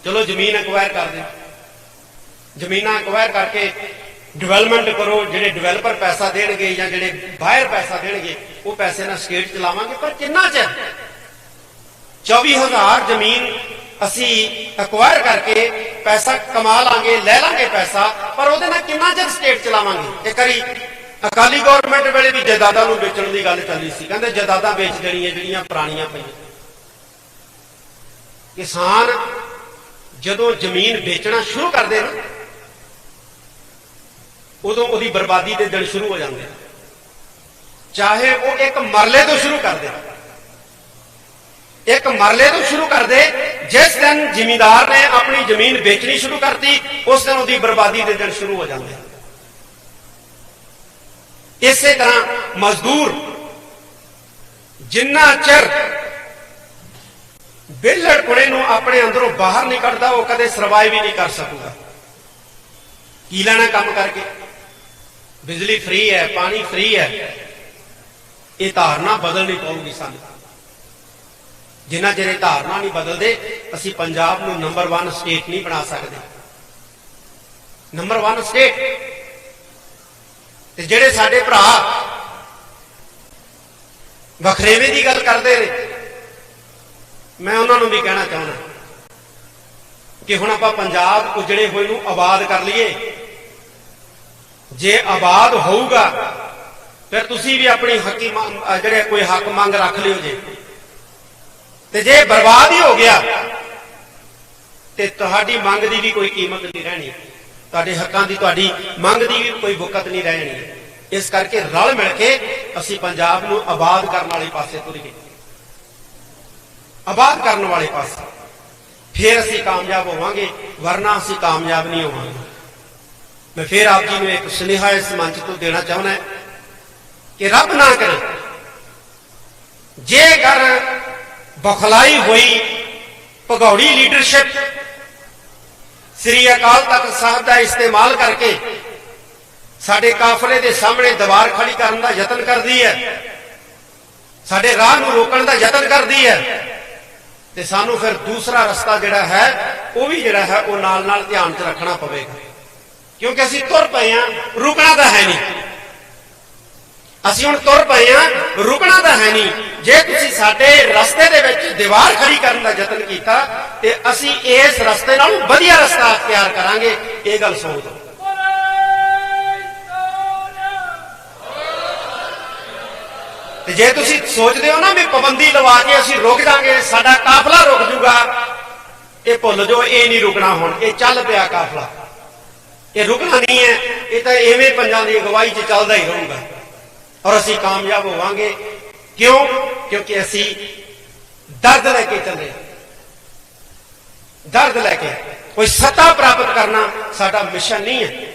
ਚਲੋ ਜ਼ਮੀਨ ਅਕਵਾਇਰ ਕਰ ਦੇ ਜ਼ਮੀਨਾਂ ਅਕਵਾਇਰ ਕਰਕੇ ਡਿਵੈਲਪਮੈਂਟ ਕਰੋ, ਜਿਹੜੇ ਡਿਵੈਲਪਰ ਪੈਸਾ ਦੇਣਗੇ ਜਾਂ ਜਿਹੜੇ ਬਾਹਰ ਪੈਸਾ ਦੇਣਗੇ, ਉਹ ਪੈਸੇ ਨਾਲ ਸਟੇਟ ਚਲਾਵਾਂਗੇ, ਪਰ ਕਿੰਨਾ ਚਿਰ? 24000 ਜ਼ਮੀਨ ਅਸੀਂ ਅਕਵਾਇਰ ਕਰਕੇ ਪੈਸਾ ਕਮਾ ਲਾਂਗੇ, ਲੈ ਲਾਂਗੇ ਪੈਸਾ, ਪਰ ਉਹਦੇ ਨਾਲ ਕਿੰਨਾ ਚਿਰ ਸਟੇਟ ਚਲਾਵਾਂਗੇ? ਇੱਕ ਵਾਰੀ ਅਕਾਲੀ ਗਵਰਨਮੈਂਟ ਵੇਲੇ ਵੀ ਜਾਇਦਾਦਾਂ ਨੂੰ ਵੇਚਣ ਦੀ ਗੱਲ ਚੱਲੀ ਸੀ। ਕਹਿੰਦੇ ਜਾਇਦਾਦਾਂ ਵੇਚ ਦੇਣੀਆਂ ਜਿਹੜੀਆਂ ਪੁਰਾਣੀਆਂ ਪਈਆਂ। ਕਿਸਾਨ ਜਦੋਂ ਜ਼ਮੀਨ ਵੇਚਣਾ ਸ਼ੁਰੂ ਕਰਦੇ ਨੇ, ਉਦੋਂ ਉਹਦੀ ਬਰਬਾਦੀ ਦੇ ਦਿਨ ਸ਼ੁਰੂ ਹੋ ਜਾਂਦੇ ਚਾਹੇ ਉਹ ਇੱਕ ਮਰਲੇ ਤੋਂ ਸ਼ੁਰੂ ਕਰਦੇ ਇੱਕ ਮਰਲੇ ਤੋਂ ਸ਼ੁਰੂ ਕਰਦੇ, ਜਿਸ ਦਿਨ ਜ਼ਿਮੀਂਦਾਰ ਨੇ ਆਪਣੀ ਜ਼ਮੀਨ ਵੇਚਣੀ ਸ਼ੁਰੂ ਕਰਤੀ, ਉਸ ਦਿਨ ਉਹਦੀ ਬਰਬਾਦੀ ਦੇ ਦਿਨ ਸ਼ੁਰੂ ਹੋ ਜਾਂਦੇ ਇਸੇ ਤਰ੍ਹਾਂ ਮਜ਼ਦੂਰ ਜਿੰਨਾ ਚਿਰ ਬਿਲੜ ਕੁੜੇ ਨੂੰ ਆਪਣੇ ਅੰਦਰੋਂ ਬਾਹਰ ਨਹੀਂ ਕੱਢਦਾ, ਉਹ ਕਦੇ ਸਰਵਾਈਵ ਹੀ ਨਹੀਂ ਕਰ ਸਕੂਗਾ। ਕੀ ਲੈਣਾ ਕੰਮ ਕਰਕੇ? ਬਿਜਲੀ ਫ੍ਰੀ ਹੈ, ਪਾਣੀ ਫ੍ਰੀ ਹੈ। ਇਹ ਧਾਰਨਾ ਬਦਲਣੀ ਪਊਗੀ ਸਾਨੂੰ। ਜਿੰਨਾ ਚਿਰ ਇਹ ਧਾਰਨਾ ਨਹੀਂ ਬਦਲਦੇ, ਅਸੀਂ ਪੰਜਾਬ ਨੂੰ ਨੰਬਰ 1 ਸਟੇਟ ਨਹੀਂ ਬਣਾ ਸਕਦੇ। ਨੰਬਰ 1 ਸਟੇਟ ਤੇ ਜਿਹੜੇ ਸਾਡੇ ਭਰਾ ਵਖਰੇਵੇਂ ਦੀ ਗੱਲ ਕਰਦੇ ਨੇ, ਮੈਂ ਉਹਨਾਂ ਨੂੰ ਵੀ ਕਹਿਣਾ ਚਾਹੁੰਦਾ ਕਿ ਹੁਣ ਆਪਾਂ ਪੰਜਾਬ ਉਜੜੇ ਹੋਏ ਨੂੰ ਆਬਾਦ ਕਰ ਲਈਏ। ਜੇ ਆਬਾਦ ਹੋਊਗਾ, ਫਿਰ ਤੁਸੀਂ ਵੀ ਆਪਣੀ ਹੱਕੀ ਮੰਗ- ਜਿਹੜੇ ਕੋਈ ਹੱਕ ਮੰਗ ਰੱਖ ਲਿਓ ਜੇ। ਤੇ ਜੇ ਬਰਬਾਦ ਹੀ ਹੋ ਗਿਆ, ਤੇ ਤੁਹਾਡੀ ਮੰਗ ਦੀ ਵੀ ਕੋਈ ਕੀਮਤ ਨਹੀਂ ਰਹਿਣੀ। ਤੁਹਾਡੇ ਹੱਕਾਂ ਦੀ, ਤੁਹਾਡੀ ਮੰਗ ਦੀ ਵੀ ਕੋਈ ਬੁਕਤ ਨਹੀਂ ਰਹਿਣੀ। ਇਸ ਕਰਕੇ ਰਲ ਮਿਲ ਕੇ ਅਸੀਂ ਪੰਜਾਬ ਨੂੰ ਆਬਾਦ ਕਰਨ ਵਾਲੇ ਪਾਸੇ ਤੁਰੀਏ ਆਬਾਦ ਕਰਨ ਵਾਲੇ ਪਾਸੇ। ਫਿਰ ਅਸੀਂ ਕਾਮਯਾਬ ਹੋਵਾਂਗੇ, ਵਰਨਾ ਅਸੀਂ ਕਾਮਯਾਬ ਨਹੀਂ ਹੋਵਾਂਗੇ। ਮੈਂ ਫਿਰ ਆਪ ਜੀ ਨੂੰ ਇੱਕ ਸੁਨੇਹਾ ਇਸ ਮੰਚ ਤੋਂ ਦੇਣਾ ਚਾਹੁੰਦਾ ਕਿ ਰੱਬ ਨਾ ਕਰੇ। ਜੇ ਕਰ ਬਖਲਾਈ ਹੋਈ ਭਗੌੜੀ ਲੀਡਰਸ਼ਿਪ ਸ੍ਰੀ ਅਕਾਲ ਤਖਤ ਸਾਹਿਬ ਦਾ ਇਸਤੇਮਾਲ ਕਰਕੇ ਸਾਡੇ ਕਾਫਲੇ ਦੇ ਸਾਹਮਣੇ ਦੀਵਾਰ ਖੜੀ ਕਰਨ ਦਾ ਯਤਨ ਕਰਦੀ ਹੈ। ਸਾਡੇ ਰਾਹ ਨੂੰ ਰੋਕਣ ਦਾ ਯਤਨ ਕਰਦੀ ਹੈ। ਤੇ ਸਾਨੂੰ ਫਿਰ ਦੂਸਰਾ ਰਸਤਾ ਜਿਹੜਾ ਹੈ, ਉਹ ਵੀ ਜਿਹੜਾ ਹੈ, ਉਹ ਨਾਲ ਨਾਲ ਧਿਆਨ 'ਚ ਰੱਖਣਾ ਪਵੇਗਾ। ਕਿਉਂਕਿ ਅਸੀਂ ਤੁਰ ਪਏ ਆ ਰੁਕਣਾ ਤਾਂ ਹੈ ਨਹੀਂ। ਅਸੀਂ ਹੁਣ ਤੁਰ ਪਏ ਆ ਰੁਕਣਾ ਤਾਂ ਹੈ ਨਹੀਂ। ਜੇ ਤੁਸੀਂ ਸਾਡੇ ਰਸਤੇ ਦੇ ਵਿੱਚ ਦੀਵਾਰ ਖੜੀ ਕਰਨ ਦਾ ਯਤਨ ਕੀਤਾ, ਤੇ ਅਸੀਂ ਇਸ ਰਸਤੇ ਨਾਲ ਵਧੀਆ ਰਸਤਾ ਅਖਤਿਆਰ ਕਰਾਂਗੇ। ਇਹ ਗੱਲ ਸੋਚ ਲਓ। ਤੇ ਜੇ ਤੁਸੀਂ ਸੋਚਦੇ ਹੋ ਨਾ ਵੀ ਪਾਬੰਦੀ ਲਵਾ ਕੇ ਅਸੀਂ ਰੁਕ ਜਾਾਂਗੇ, ਸਾਡਾ ਕਾਫਲਾ ਰੁਕ ਜੂਗਾ, ਇਹ ਭੁੱਲ ਜਾਓ, ਇਹ ਨਹੀਂ ਰੁਕਣਾ ਹੁਣ, ਇਹ ਚੱਲ ਪਿਆ ਕਾਫਲਾ। ਇਹ ਰੁਕਣਾ ਨਹੀਂ ਹੈ, ਇਹ ਤਾਂ ਐਵੇਂ ਪੰਜਾਂ ਦੀ ਅਗਵਾਈ 'ਚ ਚੱਲਦਾ ਹੀ ਰਹੂਗਾ। ਔਰ ਅਸੀਂ ਕਾਮਯਾਬ ਹੋਵਾਂਗੇ। ਕਿਉਂ? ਕਿਉਂਕਿ ਅਸੀਂ ਦਰਦ ਲੈ ਕੇ ਚੱਲੇ ਦਰਦ ਲੈ ਕੇ। ਕੋਈ ਸੱਤਾ ਪ੍ਰਾਪਤ ਕਰਨਾ ਸਾਡਾ ਮਿਸ਼ਨ ਨਹੀਂ ਹੈ।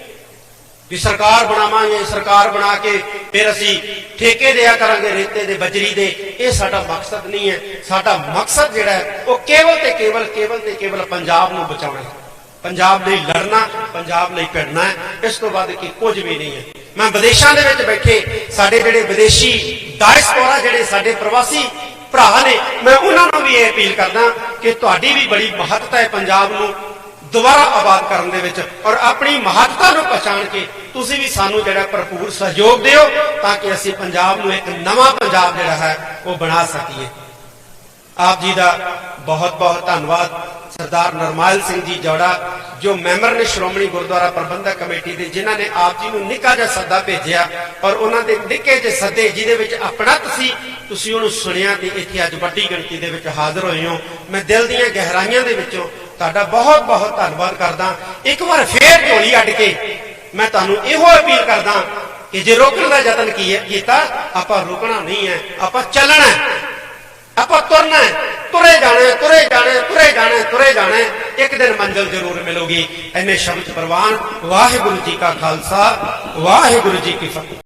ਵੀ ਸਰਕਾਰ ਬਣਾਵਾਂਗੇ, ਸਰਕਾਰ ਬਣਾ ਕੇ ਫਿਰ ਅਸੀਂ ਠੇਕੇ ਦਿਆ ਕਰਾਂਗੇ, ਰੇਤੇ ਦੇ, ਬਜਰੀ ਦੇ। ਇਹ ਸਾਡਾ ਮਕਸਦ ਨਹੀਂ ਹੈ। ਸਾਡਾ ਮਕਸਦ ਜਿਹੜਾ ਹੈ, ਉਹ ਕੇਵਲ ਤੇ ਕੇਵਲ ਕੇਵਲ ਤੇ ਕੇਵਲ ਪੰਜਾਬ ਨੂੰ ਬਚਾਉਣਾ ਪੰਜਾਬ ਲਈ ਲੜਨਾ, ਪੰਜਾਬ ਲਈ ਭਿੜਨਾ ਹੈ। ਇਸ ਤੋਂ ਬਾਅਦ ਕੀ ਕੁਝ ਵੀ ਨਹੀਂ ਹੈ। ਮੈਂ ਵਿਦੇਸ਼ਾਂ ਦੇ ਵਿੱਚ ਬੈਠੇ, ਸਾਡੇ ਜਿਹੜੇ ਵਿਦੇਸ਼ੀ ਡਾਇਸਪੋਰਾ ਜਿਹੜੇ ਸਾਡੇ ਪ੍ਰਵਾਸੀ ਭਰਾ ਨੇ, ਮੈਂ ਉਹਨਾਂ ਨੂੰ ਵੀ ਇਹ ਅਪੀਲ ਕਰਦਾ ਕਿ ਤੁਹਾਡੀ ਵੀ ਬੜੀ ਮਹੱਤਤਾ ਹੈ ਪੰਜਾਬ ਨੂੰ ਦੁਬਾਰਾ ਆਬਾਦ ਕਰਨ ਦੇ ਵਿੱਚ ਔਰ ਆਪਣੀ ਮਹੱਤਤਾ ਨੂੰ ਪਛਾਣ ਕੇ ਤੁਸੀਂ ਵੀ ਸਾਨੂੰ ਜਿਹੜਾ ਭਰਪੂਰ ਸਹਿਯੋਗ ਦਿਓ ਤਾਂ ਕਿ ਅਸੀਂ ਪੰਜਾਬ ਨੂੰ ਇੱਕ ਨਵਾਂ ਪੰਜਾਬ ਜਿਹੜਾ ਹੈ ਉਹ ਬਣਾ ਸਕੀਏ। ਆਪ ਜੀ ਦਾ ਬਹੁਤ ਬਹੁਤ ਧੰਨਵਾਦ। ਸਰਦਾਰ ਨਰਮਾਲ ਸਿੰਘ ਜੀ ਜੋੜਾ, ਜੋ ਮੈਂਬਰ ਨੇ ਸ਼੍ਰੋਮਣੀ ਗੁਰਦੁਆਰਾ ਪ੍ਰਬੰਧਕ ਕਮੇਟੀ ਦੇ, ਜਿਨ੍ਹਾਂ ਨੇ ਆਪ ਜੀ ਨੂੰ ਨਿੱਕਾ ਜਿਹਾ ਸੱਦਾ ਭੇਜਿਆ, ਔਰ ਉਹਨਾਂ ਦੇ ਨਿੱਕੇ ਜਿਹੇ ਸੱਦੇ, ਜਿਹਦੇ ਵਿੱਚ ਆਪਣਾ ਤੁਸੀਂ ਤੁਸੀਂ ਉਹਨੂੰ ਸੁਣਿਆ ਤੇ ਇੱਥੇ ਅੱਜ ਵੱਡੀ ਗਿਣਤੀ ਦੇ ਵਿੱਚ ਹਾਜ਼ਰ ਹੋਏ ਹੋ। ਮੈਂ ਦਿਲ ਦੀਆਂ ਗਹਿਰਾਈਆਂ ਦੇ ਵਿੱਚੋਂ ਤੁਹਾਡਾ ਬਹੁਤ ਬਹੁਤ ਧੰਨਵਾਦ ਕਰਦਾ। ਇੱਕ ਵਾਰ ਫੇਰ ਝੋਲੀ ਅੱਡ ਕੇ ਮੈਂ ਤੁਹਾਨੂੰ ਇਹੋ ਅਪੀਲ ਕਰਦਾ ਕਿ ਜੇ ਰੋਕਣ ਦਾ ਯਤਨ ਕੀ- ਕੀਤਾ, ਆਪਾਂ ਰੁਕਣਾ ਨਹੀਂ ਹੈ, ਆਪਾਂ ਚੱਲਣਾ ਹੈ। ਆਪਾਂ ਤੁਰਨਾ ਤੁਰੇ ਜਾਣਾ ਤੁਰੇ ਜਾਣਾ ਤੁਰੇ ਜਾਣਾ ਤੁਰੇ ਜਾਣਾ ਇੱਕ ਦਿਨ ਮੰਜ਼ਲ ਜ਼ਰੂਰ ਮਿਲੂਗੀ। ਐਨੇ ਸ਼ਬਦ ਪ੍ਰਵਾਨ, ਵਾਹਿਗੁਰੂ ਜੀ ਕਾ ਖਾਲਸਾ, ਵਾਹਿਗੁਰੂ ਜੀ ਕੀ ਫਤਿਹ।